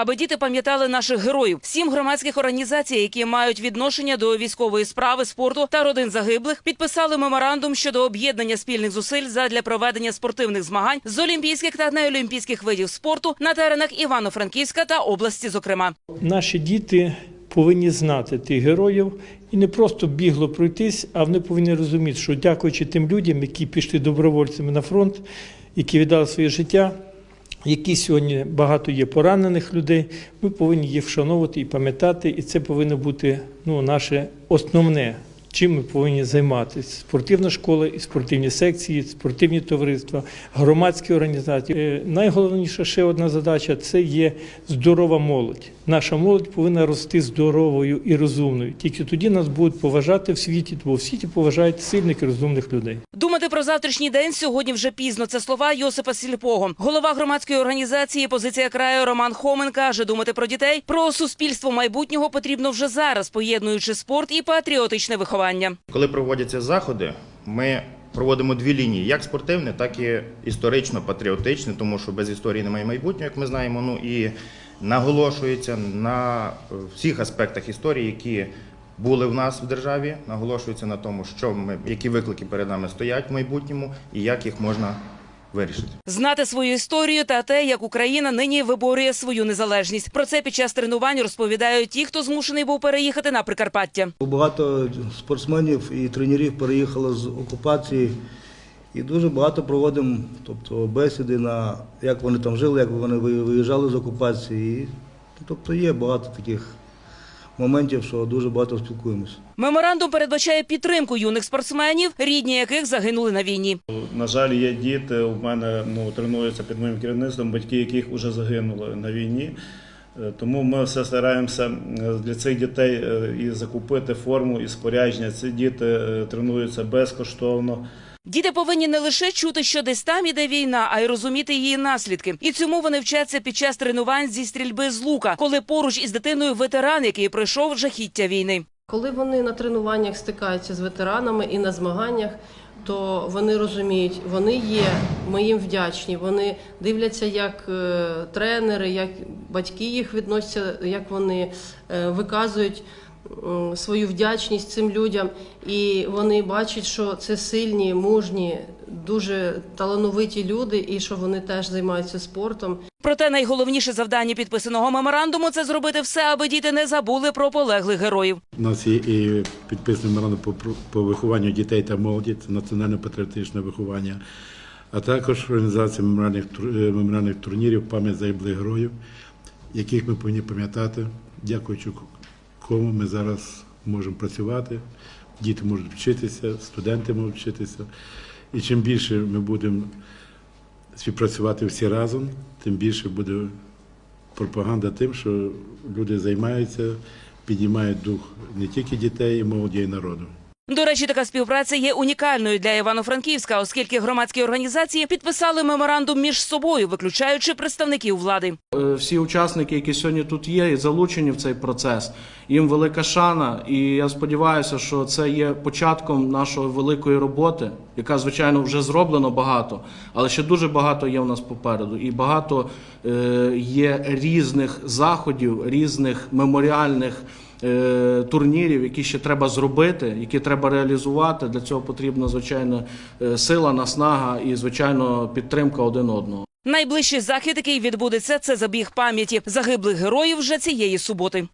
аби діти пам'ятали наших героїв. Сім громадських організацій, які мають відношення до військової справи, спорту та родин загиблих, підписали меморандум щодо об'єднання спільних зусиль задля проведення спортивних змагань з олімпійських та неолімпійських видів спорту на теренах Івано-Франківська та області, зокрема. Наші діти повинні знати тих героїв і не просто бігло пройтись, а вони повинні розуміти, що дякуючи тим людям, які пішли добровольцями на фронт, які віддали своє життя, які сьогодні багато є поранених людей, ми повинні їх вшановувати і пам'ятати, і це повинно бути ну, наше основне. Чим ми повинні займатися? Спортивна школа, і спортивні секції, спортивні товариства, громадські організації. Е, Найголовніша ще одна задача це є здорова молодь. Наша молодь повинна рости здоровою і розумною. Тільки тоді нас будуть поважати в світі, бо в світі поважають сильних і розумних людей. Думати про завтрашній день сьогодні вже пізно. Це слова Йосипа Сільпого. Голова громадської організації Позиція краю Роман Хомен каже: думати про дітей, про суспільство майбутнього потрібно вже зараз, поєднуючи спорт і патріотичне виховання. Коли проводяться заходи, ми проводимо дві лінії: як спортивне, так і історично-патріотичне, тому що без історії немає майбутнього, як ми знаємо. Ну і наголошується на всіх аспектах історії, які були в нас в державі. Наголошується на тому, що ми які виклики перед нами стоять в майбутньому і як їх можна вирішити. Знати свою історію та те, як Україна нині виборює свою незалежність. Про це під час тренувань розповідають ті, хто змушений був переїхати на Прикарпаття. Багато спортсменів і тренерів переїхало з окупації. І дуже багато проводимо тобто, бесіди на як вони там жили, як вони ви- виїжджали з окупації. Тобто є багато таких моментів, що дуже багато спілкуємося. Меморандум передбачає підтримку юних спортсменів, рідні яких загинули на війні. На жаль, є діти. У мене ну тренуються під моїм керівництвом, батьки яких вже загинули на війні. Е, Тому ми все стараємося е, для цих дітей е, і закупити форму і спорядження. Ці діти тренуються безкоштовно. Діти повинні не лише чути, що десь там іде війна, а й розуміти її наслідки. І цьому вони вчаться під час тренувань зі стрільби з лука, коли поруч із дитиною ветеран, який пройшов жахіття війни. Коли вони на тренуваннях стикаються з ветеранами і на змаганнях, то вони розуміють, вони є, ми їм вдячні. Вони дивляться, як е, тренери, як батьки їх відносяться, як вони е, виказують свою вдячність цим людям, і вони бачать, що це сильні, мужні, дуже талановиті люди, і що вони теж займаються спортом. Проте найголовніше завдання підписаного меморандуму це зробити все, аби діти не забули про полеглих героїв. У нас є і підписаний меморандум по, по вихованню дітей та молоді, це національно-патріотичне виховання, а також організація меморіальних, тур- е, турнірів пам'ять загиблих героїв, яких ми повинні пам'ятати, дякуючи кому ми зараз можемо працювати. Діти можуть вчитися, студенти можуть вчитися. І чим більше ми будемо співпрацювати всі разом, тим більше буде пропаганда тим, що люди займаються, піднімають дух не тільки дітей, і молоді, і народу. До речі, така співпраця є унікальною для Івано-Франківська, оскільки громадські організації підписали меморандум між собою, виключаючи представників влади. Е, Всі учасники, які сьогодні тут є, і залучені в цей процес, їм велика шана. І я сподіваюся, що це є початком нашої великої роботи, яка звичайно вже зроблено багато, але ще дуже багато є в нас попереду. І багато е, є різних заходів, різних меморіальних. Е, Турнірів, які ще треба зробити, які треба реалізувати. Для цього потрібна звичайно е, сила, наснага і звичайно підтримка один одного. Найближчий захід, який відбудеться, це забіг пам'яті загиблих героїв вже цієї суботи.